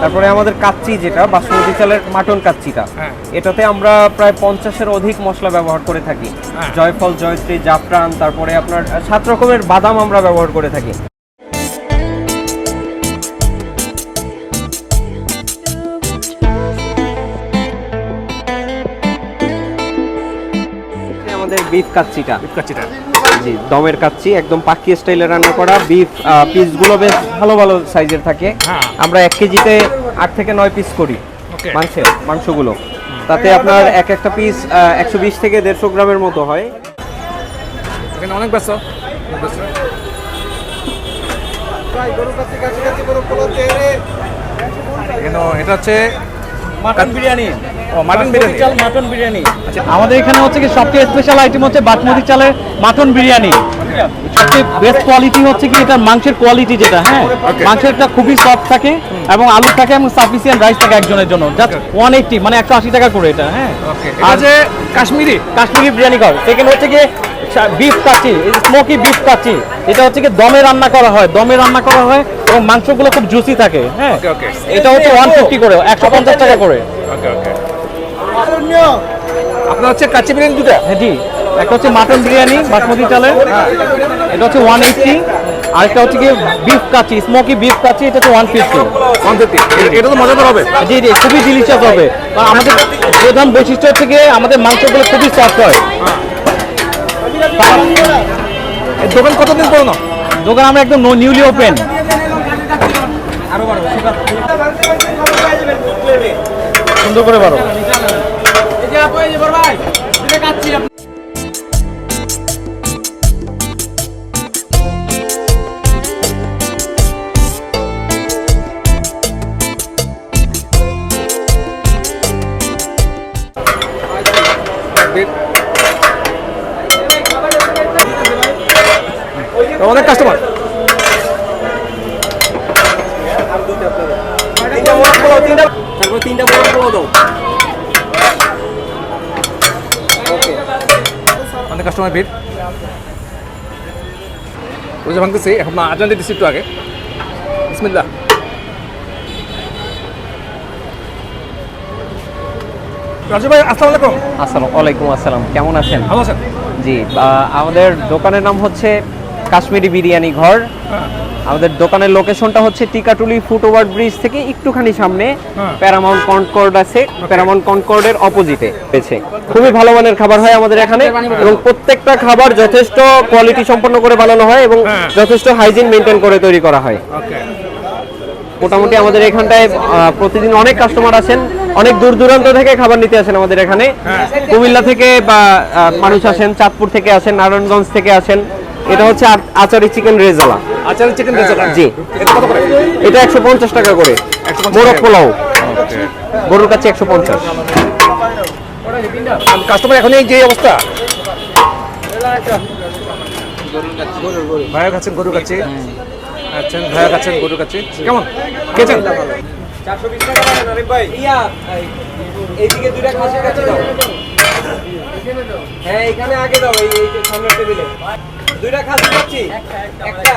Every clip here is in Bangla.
তারপরে আমাদের কাচ্চি যেটা বাসমতি চালের মাটন কাচ্চিটা হ্যাঁ। এটাতে আমরা প্রায় পঞ্চাশের অধিক মশলা ব্যবহার করে থাকি। হ্যাঁ। জয়ফল জয়ত্রী জাফরান তারপরে আপনার সাত রকমের বাদাম আমরা ব্যবহার করে থাকি। এটা আমাদের বিফ কাচ্চিটা। কাচ্চিটা। জি দমের কাচ্চি একদম পাকি স্টাইলে রান্না করা বিফ পিসগুলো বেশ ভালো ভালো সাইজের থাকে। হ্যাঁ। আমরা এক কেজিতে আট থেকে নয় পিস করি. মাংসের মাংসগুলো। তাতে আপনার এক একটা পিস একশো বিশ থেকে দেড়শো গ্রামের মতো হয়। এখানে অনেক ব্যস্ত। এটা হচ্ছে মাটন বিরিয়ানি। ও মাটন বিরিয়ানি? চাল মাটন বিরিয়ানি। আচ্ছা। আমাদের এখানে হচ্ছে কি সবচেয়ে স্পেশাল আইটেম হচ্ছে বাসমতি চালের মাটন বিরিয়ানি। সবচেয়ে বেস্ট কোয়ালিটি হচ্ছে কি এটার মাংসের কোয়ালিটি যেটা হ্যাঁ. মাংসেরটা খুবই সফট থাকে এবং আলু থাকে এবং সাফিসিয়েন্ট রাইস থাকে একজনের জন্য। জাস্ট ওয়ান এইটটি মানে একশো আশি টাকা করে এটা হ্যাঁ? এটা যে কাশ্মীরি? কাশ্মীরি বিরিয়ানি খাও সেকেন্ড হচ্ছে কি বিফ কাচি স্মোকি বিফ কাচি এটা হচ্ছে কি দমে রান্না করা হয় দমে রান্না করা হয় এবং মাংসগুলো খুব জুসি থাকে হ্যাঁ. এটা হচ্ছে ওয়ান ফিফটি করে একশো পঞ্চাশ টাকা করে। ওকে ওকে আপনার হচ্ছে কাচ্চি বিরিয়ানি দুটা? হ্যাঁ জি। একটা হচ্ছে মাটন বিরিয়ানি বাসমতি চালের। এটা হচ্ছে ওয়ান এইটটি আরেকটা হচ্ছে কি বিফ কাচি স্মোকি বিফ কাচি এটা হচ্ছে ওয়ান ফিফটি ওয়ান ফিফটি এটা তো মজাদার হবে। জি জি খুবই ডিলিশিয়াস হবে। কারণ আমাদের প্রধান বৈশিষ্ট্য হচ্ছে গিয়ে আমাদের মাংসগুলো খুবই সফট হয়। এই দোকান কতদিন পুরনো? দোকান আমরা একদম নিউলি ওপেন সুন্দর করে অনেক কাস্টমার তারপর তিনটা বড় পোলাও দাও অনেক কাস্টমার ভিড় বুঝে ভাঙতেছি এখন আজান দিতেছি একটু আগে। বিসমিল্লা রাজু ভাই আসসালামু আলাইকুম। আসসালামু আলাইকুম আসসালাম। কেমন আছেন? ভালো আছেন? জি আমাদের দোকানের নাম হচ্ছে কাশ্মীরি বিরিয়ানি ঘর। আমাদের দোকানের লোকেশনটা হচ্ছে টিকাটুলি ফুট ওভার ব্রিজ থেকে একটুখানি সামনে। হ্যাঁ। প্যারামাউন্ট কনকর্ড আছে। প্যারামাউন্ট কনকর্ডের অপোজিটে রয়েছে। খুবই ভালো মানের খাবার হয় আমাদের এখানে এবং প্রত্যেকটা খাবার যথেষ্ট কোয়ালিটি সম্পন্ন করে বানানো হয় এবং হ্যাঁ। যথেষ্ট হাইজিন মেনটেন করে তৈরি করা হয়। মোটামুটি আমাদের এখানটায় প্রতিদিন অনেক কাস্টমার আসেন। অনেক দূর দূরান্ত থেকে খাবার নিতে আসেন আমাদের এখানে। হ্যাঁ। কুমিল্লা থেকে বা মানুষ আসেন চাঁদপুর থেকে আসেন নারায়ণগঞ্জ থেকে আসেন। এটা হচ্ছে আ- আচারি চিকেন রেজালা। আচার চিকেন রেজাল্ট জি। এটা কত করে? এটা একশো পঞ্চাশ টাকা করে। 150 মোরগ পোলাও। গরুর কাছে একশো পঞ্চাশ। কাস্টমার এখন এই যে অবস্থা। ভাইয়া খাচ্ছেন গরুর কাছে। আচ্ছা ভাইয়া খাচ্ছেন গরুর কাছে। কেমন? খেয়েছেন? চারশো বিশ টাকা ভাই এইদিকে দুইটা খাসির কাছে দাও হ্যাঁ এখানে আগে দাও এই এই সামনের টেবিলে। দুইটা খাসি খাচ্ছি একটা।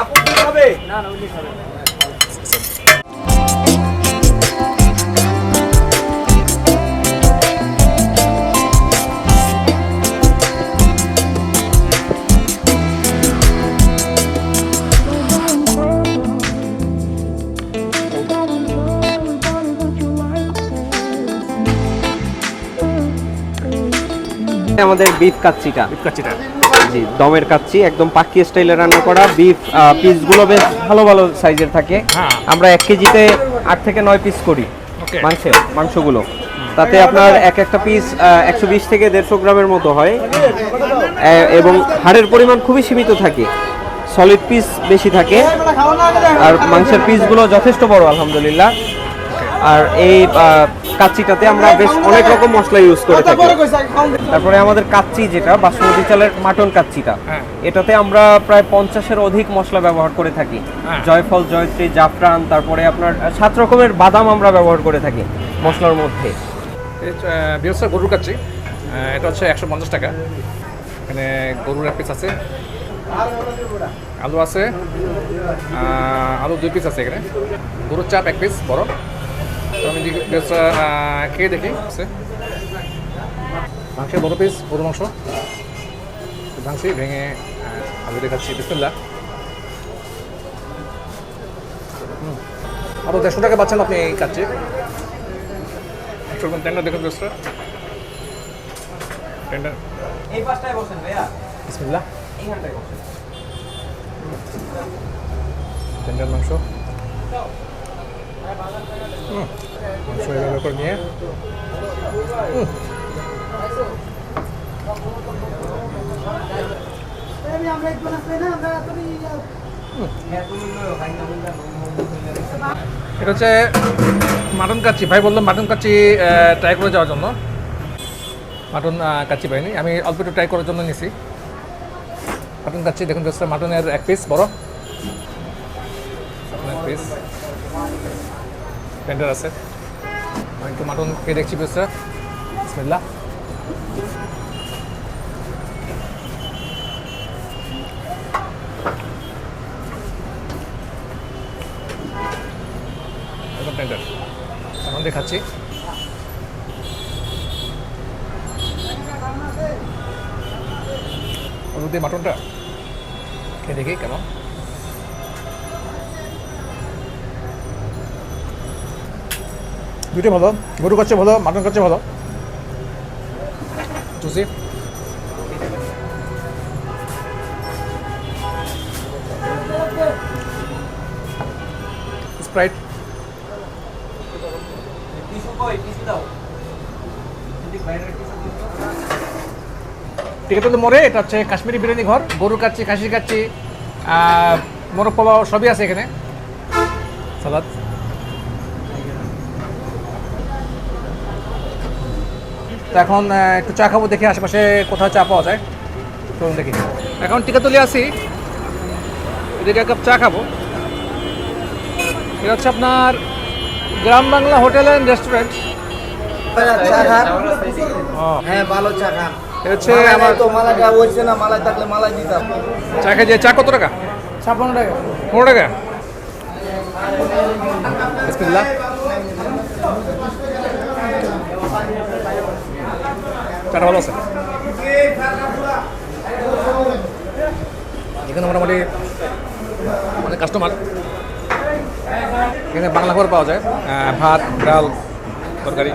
আপু কি খাবে? না না উনি খাবে আমাদের বিফ কাচ্চিটা। কাচ্চিটা। জি দমের কাচ্চি একদম পাকি স্টাইলে রান্না করা বিফ পিসগুলো বেশ ভালো ভালো সাইজের থাকে। হ্যাঁ। আমরা এক কেজিতে আট থেকে নয় পিস করি. মাংসের মাংসগুলো। তাতে আপনার এক একটা পিস একশো বিশ থেকে দেড়শো গ্রামের মতো হয়। এবং হাড়ের পরিমাণ খুবই সীমিত থাকে। সলিড পিস বেশি থাকে। আর মাংসের পিসগুলো যথেষ্ট বড় আলহামদুলিল্লাহ। আর এই কাচ্চিটাতে আমরা বেশ অনেক রকম মশলা ইউজ করে থাকি। তারপরে আমাদের কাচ্চি যেটা বাসমতি চালের মাটন কাচ্চিটা হ্যাঁ। এটাতে আমরা প্রায় পঞ্চাশের অধিক মশলা ব্যবহার করে থাকি। হ্যাঁ। জয়ফল জয়ত্রী জাফরান তারপরে আপনার সাত রকমের বাদাম আমরা ব্যবহার করে থাকি মশলার মধ্যে। গরুর কাচ্ছি এটা হচ্ছে একশো পঞ্চাশ টাকা। এখানে গরুর এক পিস আছে। আলু আছে। আলু দুই পিস আছে এখানে। গরুর চাপ এক পিস বড়। তো আমি আহ, খেয়ে দেখি মাংসের বড় পিস গরু মাংস। ভাঙছি ভেঙে আলু দেখাচ্ছি বিসমিল্লা হুম। আরও দেড়শো টাকা পাচ্ছেন আপনি এই কাছে একশো টেন্ডার দেখুন দোস্ত টেন্ডার এই পাশটায় বসেন ভাইয়া। বিসমিল্লা এইখানটায় বসেন। টেন্ডার মাংস। এটা হচ্ছে মাটন কাচ্চি। ভাই বললাম মাটন কাচ্চি ট্রাই করে যাওয়ার জন্য। মাটন কাচ্চি পাইনি। আমি অল্প একটু ট্রাই করার জন্য নিছি। মাটন কাচ্চি, দেখুন মাটনের এক পিস বড়। এক পিস টেন্ডার আছে। আমি একটু মাটন খেয়ে দেখছি টেন্ডার এখন দেখাচ্ছি। মাটনটা খেয়ে দেখি কেমন। দুটোই ভালো। গরু কাছে ভালো মাটন কাছে ভালো। Juicy Sprite? তো মরে এটা হচ্ছে কাশ্মীরি বিরিয়ানি ঘর। গরু কাচ্ছি খাসি কাচ্ছি মোরগ পোলাও সবই আছে এখানে। সালাদ? তো এখন একটু চা খাব দেখি আশেপাশে কোথাও চা পাওয়া যায়। চলুন দেখি। এখন টিকাতলি আসি এদিকে এক কাপ চা খাব। এটা হচ্ছে আপনার Gram Bangla hotel and restaurant. ও হ্যাঁ। ভালো চা খান। হচ্ছে আমার তো মালাইটা হচ্ছে না মালাই থাকলে মালাই দিতাম। চা খেয়ে চা কত টাকা? ছাপ্পান্ন টাকা। পনেরো টাকা। বিসমিল্লাহ। চাটা ভালো আছে? এখানে মোটামুটি মানে কাস্টমার এখানে বাংলা খাবার পাওয়া যায়। ভাত, ডাল, তরকারি।